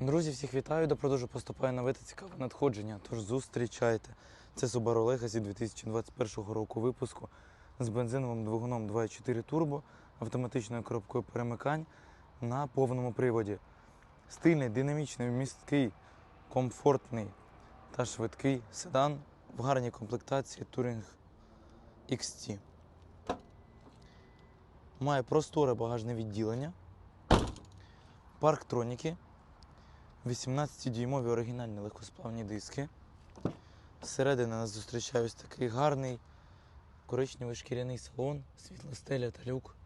Друзі, всіх вітаю. До продажу поступає нове та цікаве надходження. Тож зустрічайте. Це Subaru Legacy 2021 року випуску з бензиновим двигуном 2.4 турбо, автоматичною коробкою перемикань на повному приводі. Стильний, динамічний, місткий, комфортний та швидкий седан в гарній комплектації Touring XT. Має просторе багажне відділення, парктроніки. 18-дюймові оригінальні легкосплавні диски. Зсередини нас зустрічає ось такий гарний коричневий шкіряний салон, світла стеля та люк,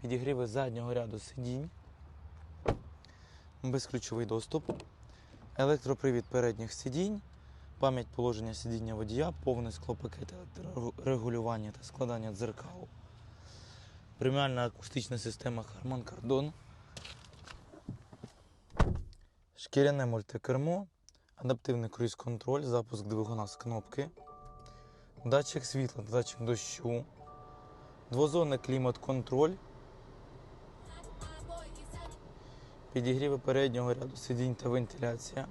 підігріви заднього ряду сидінь, безключовий доступ, електропривід передніх сидінь, пам'ять положення сидіння водія, повний склопакет електрорегулювання та складання дзеркал, преміальна акустична система Harman Kardon. Шкіряне мультикермо, адаптивний круїз-контроль, запуск двигуна з кнопки, датчик світла, датчик дощу, двозонний клімат-контроль, підігріви переднього ряду сидінь та вентиляція,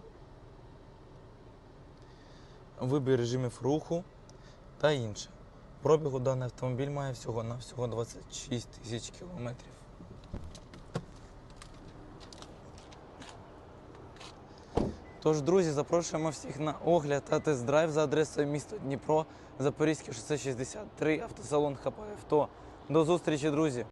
вибір режимів руху та інше. Пробігу даний автомобіль має всього на всього 26 тисяч кілометрів. Тож, друзі, запрошуємо всіх на огляд та тест-драйв за адресою міста Дніпро, Запорізьке шосе 63, автосалон ХП Авто. До зустрічі, друзі!